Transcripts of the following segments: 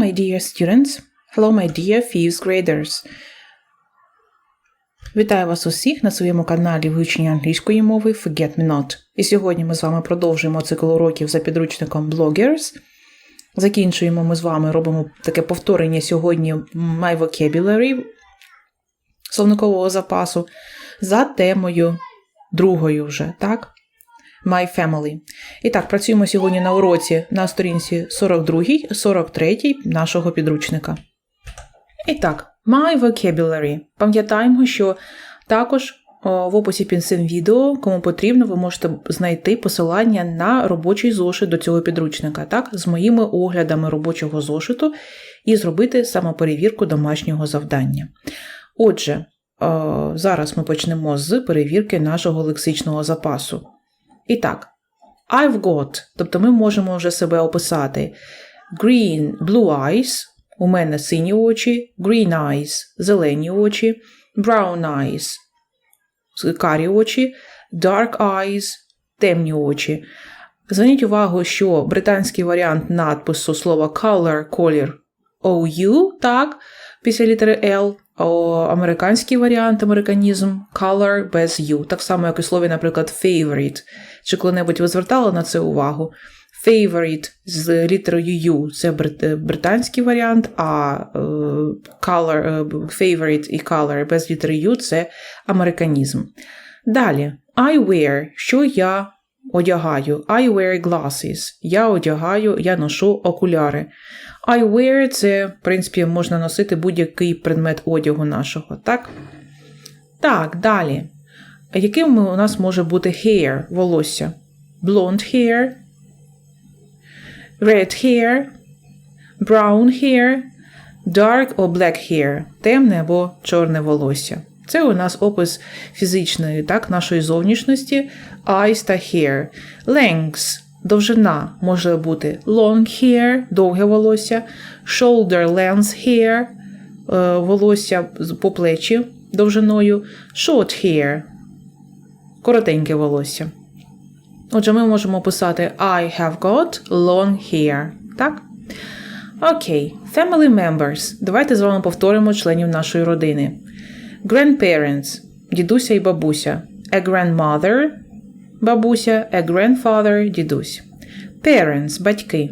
my dear students. Hello, my dear fifth graders. Вітаю вас усіх на своєму каналі вивчення англійської мови Forget Me Not. І сьогодні ми з вами продовжуємо цикл уроків за підручником Bloggers. Закінчуємо ми з вами, робимо таке повторення сьогодні My Vocabulary словникового запасу за темою другою вже, так? My Family. І так, працюємо сьогодні на уроці на сторінці 42, 43 нашого підручника. І так, My Vocabulary. Пам'ятаємо, що також в описі під цим відео, кому потрібно, ви можете знайти посилання на робочий зошит до цього підручника, так, з моїми оглядами робочого зошиту і зробити самоперевірку домашнього завдання. Отже, зараз ми почнемо з перевірки нашого лексичного запасу. І так, I've got, тобто ми можемо вже себе описати. Green, blue eyes, у мене сині очі, green eyes, зелені очі, brown eyes, карі очі, dark eyes, темні очі. Зверніть увагу, що британський варіант надпису слова color, колір OU, так, після літери L, американський варіант, американізм color без U. Так само, як і слові, наприклад, favorite. Чи коли-небудь ви звертали на це увагу? Favorite з літерою U це британський варіант, а color, favorite і color без літери U це американізм. Далі, I wear, що я одягаю. I wear glasses. Я одягаю, я ношу окуляри. I wear це, в принципі, можна носити будь-який предмет одягу нашого, так? Так, далі. Яким у нас може бути hair, волосся? Blonde hair, red hair, brown hair, dark or black hair, темне або чорне волосся. Це у нас опис фізичної, так, нашої зовнішності, eyes та hair. Lengths – довжина може бути long hair, довге волосся, shoulder length hair, волосся по плечі довжиною, short hair, коротеньке волосся. Отже, ми можемо писати I have got long hair. Так? Окей. Family members. Давайте з вами повторимо членів нашої родини. Grandparents дідуся і бабуся. A grandmother бабуся, a grandfather дідусь. Parents батьки.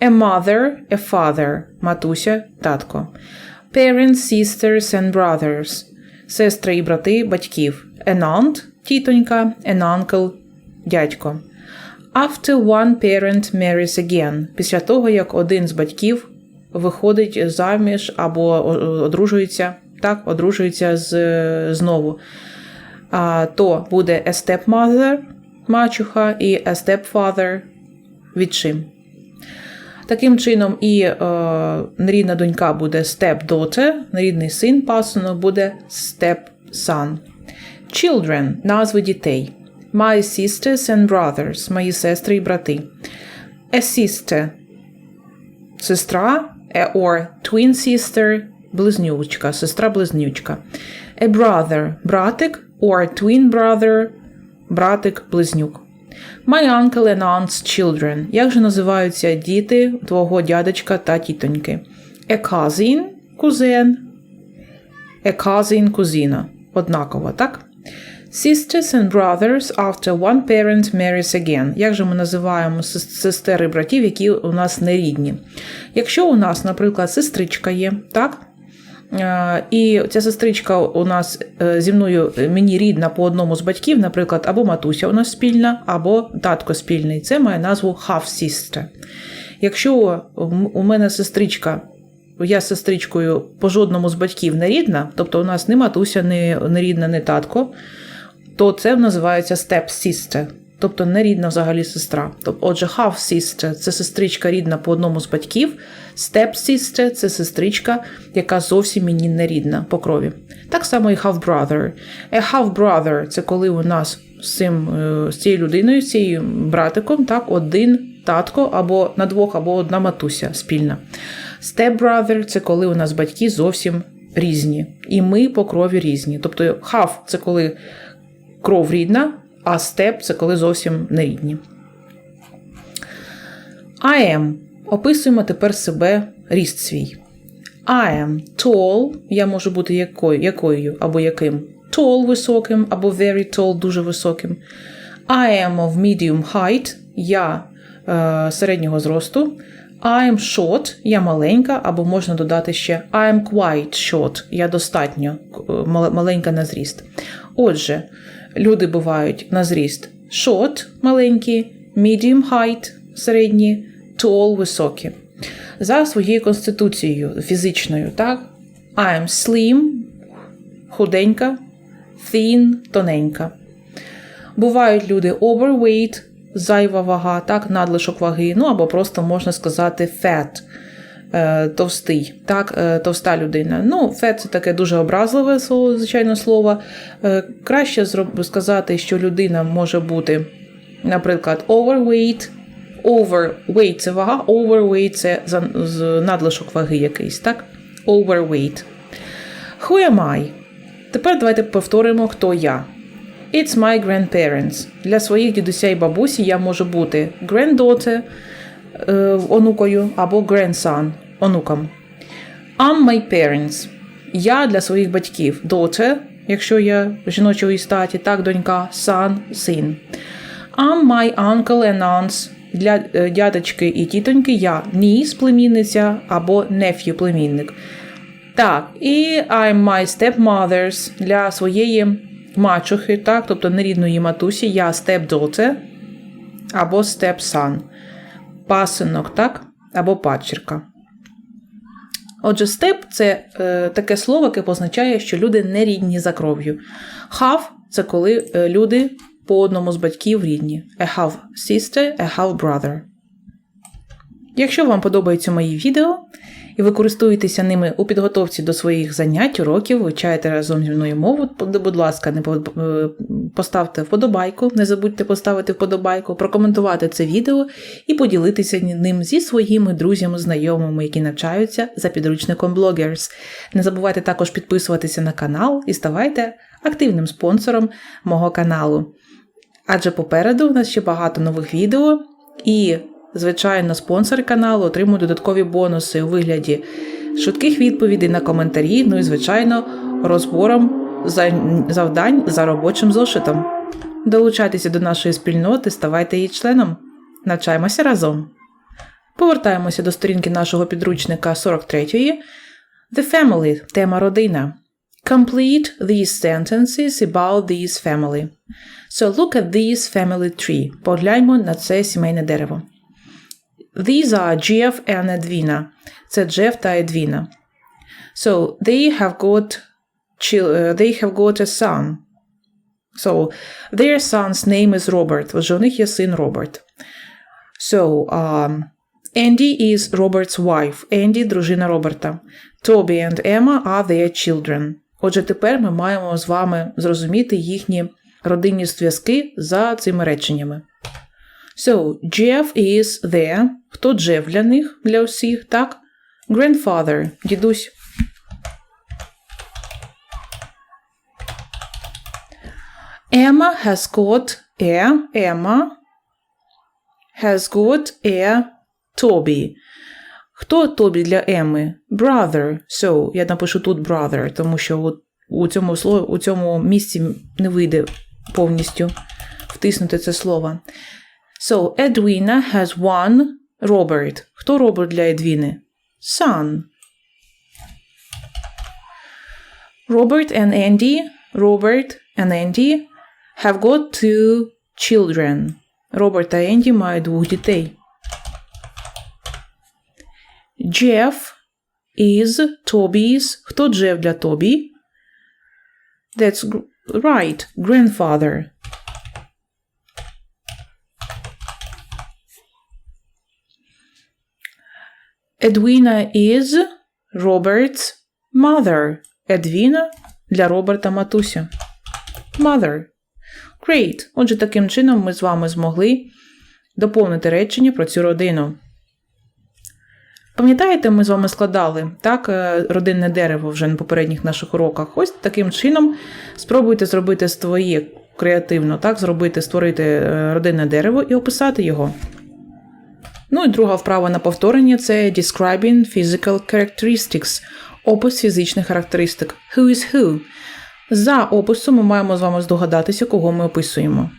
A mother, a father матуся, татко. Parents, sisters and brothers сестри і брати батьків. An aunt тітонька, an uncle дядько. After one parent marries again після того, як один з батьків виходить заміж або одружується так, одружується з, знову. А, То буде a stepmother, мачуха, і a stepfather відчим. Таким чином, і е, нерідна донька буде stepdaughter, нерідний син пасунок буде stepson. Children назви дітей. My sisters and brothers, мої сестри і брати. A sister сестра, or twin sister близнючка, сестра-близнючка. A brother братик or twin brother братик близнюк. My uncle and aunt's children. Як же називаються діти твого дядечка та тітоньки? A cousin кузен. A cousin кузина. Однаково, так? Sisters and brothers after one parent marries again. Як же ми називаємо сестер і братів, які у нас не рідні? Якщо у нас, наприклад, сестричка є, так? І ця сестричка у нас зі мною мені рідна по одному з батьків, наприклад, або матуся у нас спільна, або татко спільний. Це має назву half-sister. Якщо у мене сестричка, я з сестричкою по жодному з батьків не рідна, тобто у нас не матуся, не рідна, не татко, то це називається step-sister тобто не рідна взагалі сестра. Тобто, Отже, half-sister – це сестричка рідна по одному з батьків, step-sister – це сестричка, яка зовсім мені не рідна по крові. Так само і half-brother. A half-brother – це коли у нас з цим, е, з цією людиною, з цією братиком, так, один татко або на двох, або одна матуся спільна. Step-brother – це коли у нас батьки зовсім різні. І ми по крові різні. Тобто half – це коли кров рідна, а степ це коли зовсім не рідні. I am. Описуємо тепер себе ріст свій. I am tall, я можу бути якою, якою або яким. Tall високим, або very tall дуже високим. I am of medium height, я е, середнього зросту. I am short, я маленька, або можна додати ще I am quite short, я достатньо е, маленька на зріст. Отже, люди бувають на зріст short маленькі, medium height середні, tall високі. За своєю конституцією фізичною, так? Am slim, худенька, thin, тоненька. Бувають люди overweight, зайва вага, так, надлишок ваги, ну або просто можна сказати fat, товстий, так, е, товста людина. Ну, fat це таке дуже образливе звичайно, слово. Е, краще сказати, що людина може бути, наприклад, overweight. Overweight – це вага, overweight – це надлишок ваги якийсь, так? Overweight. Who am I? Тепер давайте повторимо, хто я. It's my grandparents. Для своїх дідуся і бабусі я можу бути granddaughter, е, онукою, або grandson, онуком. I'm my parents. Я для своїх батьків. Daughter, якщо я жіночої статі, так, донька, son, син. I'm my uncle and aunts. Для е, дядечки і тітоньки я niece, племінниця або nephew, племінник. Так, і I'm my stepmothers для своєї мачухи, так, тобто нерідної матусі, я stepdaughter або stepson. Пасинок, так, або падчерка. Отже, степ це е, таке слово, яке позначає, що люди не рідні за кров'ю. Хав – це коли е, люди по одному з батьків рідні. A half sister, a half brother. Якщо вам подобаються мої відео, ви користуєтеся ними у підготовці до своїх занять, уроків, вивчаєте разом зі мною мову, будь ласка, не е, поставте вподобайку, не забудьте поставити вподобайку, прокоментувати це відео і поділитися ним зі своїми друзями, знайомими, які навчаються за підручником Bloggers. Не забувайте також підписуватися на канал і ставайте активним спонсором мого каналу. Адже попереду у нас ще багато нових відео, і, звичайно, спонсори каналу отримують додаткові бонуси у вигляді швидких відповідей на коментарі, ну і, звичайно, розбором завдань за робочим зошитом. Долучайтеся до нашої спільноти, ставайте її членом. Навчаємося разом. Повертаємося до сторінки нашого підручника 43-ї. The family – тема родина. Complete these sentences about this family. So look at this family tree. Погляньмо на це сімейне дерево. These are Jeff and Edwina. Це Джеф та Едвіна. So they have got uh, they have got a son. So their son's name is Robert. Отже, у них є син Роберт. So um, Andy is Robert's wife. Andy – дружина Роберта. Toby and Emma are their children. Отже, тепер ми маємо з вами зрозуміти їхні родинні зв'язки за цими реченнями. So, Jeff is there. Хто Джеф для них, для усіх, так? Grandfather – дідусь. Emma has got a, Emma has got a Toby. Хто Тобі для Еми? Brother. So, я напишу тут brother, тому що у цьому слові, у цьому місці не вийде повністю втиснути це слово. So, Edwina has one Robert. Хто Роберт для Едвіни? Son. Robert and Andy, Robert and Andy have got two children. Роберт та Енді мають двох дітей. Jeff is Toby's. Хто Джеф для Тобі? That's gr- right, grandfather. Edwina is Robert's mother. Едвіна для Роберта матуся. Mother. Great. Отже, таким чином ми з вами змогли доповнити речення про цю родину. Пам'ятаєте, ми з вами складали так, е, родинне дерево вже на попередніх наших уроках. Ось таким чином спробуйте зробити своє креативно, так, зробити, створити е, родинне дерево і описати його. Ну і друга вправа на повторення це describing physical characteristics, опис фізичних характеристик. Who is who? За описом ми маємо з вами здогадатися, кого ми описуємо.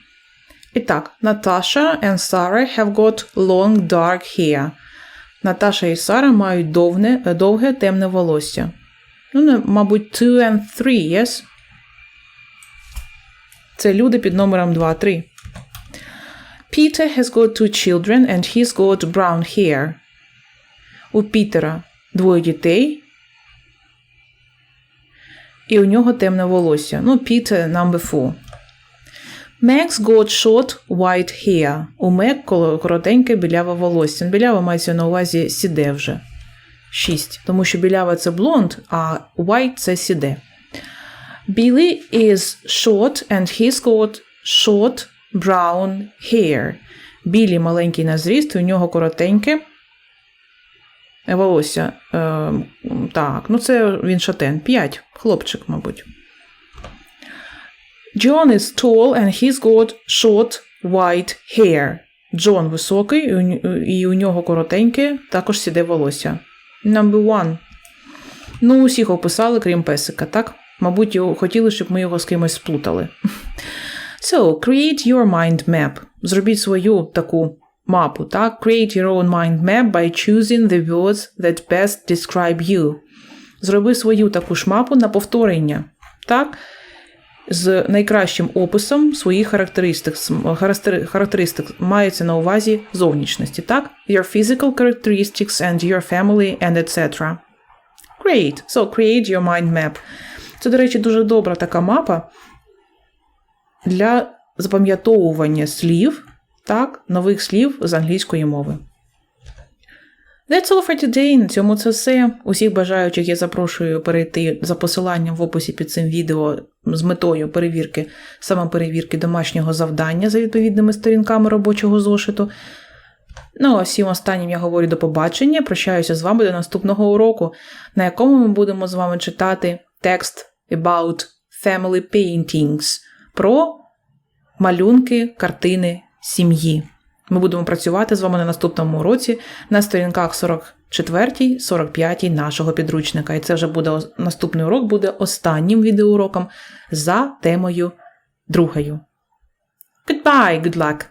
І так, Наташа and Sarah have got long dark hair. Наташа і Сара мають довне, довге темне волосся. Ну, мабуть, two and three, yes? Це люди під номером 2-3. Peter has got two children and he's got brown hair. У Пітера двоє дітей. І у нього темне волосся. Ну, Peter number four. Meg's got short white hair. У Мег коротеньке біляве волосся. Білява мається на увазі сіде вже. 6. Тому що білява це блонд, а white це сіде. Billy is short and he's got short brown hair. Білі маленький на зріст, у нього коротеньке волосся. Е, так, ну це він шатен. 5. Хлопчик, мабуть. John is tall and he's got short white hair. Джон високий, і у, нього коротеньке, також сіде волосся. Number one. Ну, усіх описали, крім песика, так? Мабуть, хотіли, щоб ми його з кимось сплутали. So, create your mind map. Зробіть свою таку мапу, так? Create your own mind map by choosing the words that best describe you. Зроби свою таку ж мапу на повторення, так? З найкращим описом своїх характеристик. Характеристик мається на увазі зовнішності, так? Your physical characteristics and your family and etc. Great. So, create your mind map. Це, до речі, дуже добра така мапа для запам'ятовування слів, так, нових слів з англійської мови. That's all for today. На цьому це все. Усіх бажаючих я запрошую перейти за посиланням в описі під цим відео з метою перевірки, самоперевірки домашнього завдання за відповідними сторінками робочого зошиту. Ну, а всім останнім я говорю до побачення. Прощаюся з вами до наступного уроку, на якому ми будемо з вами читати текст about family paintings про малюнки картини сім'ї. Ми будемо працювати з вами на наступному уроці на сторінках 44 45 нашого підручника. І це вже буде наступний урок, буде останнім відеоуроком за темою другою. Goodbye, good luck!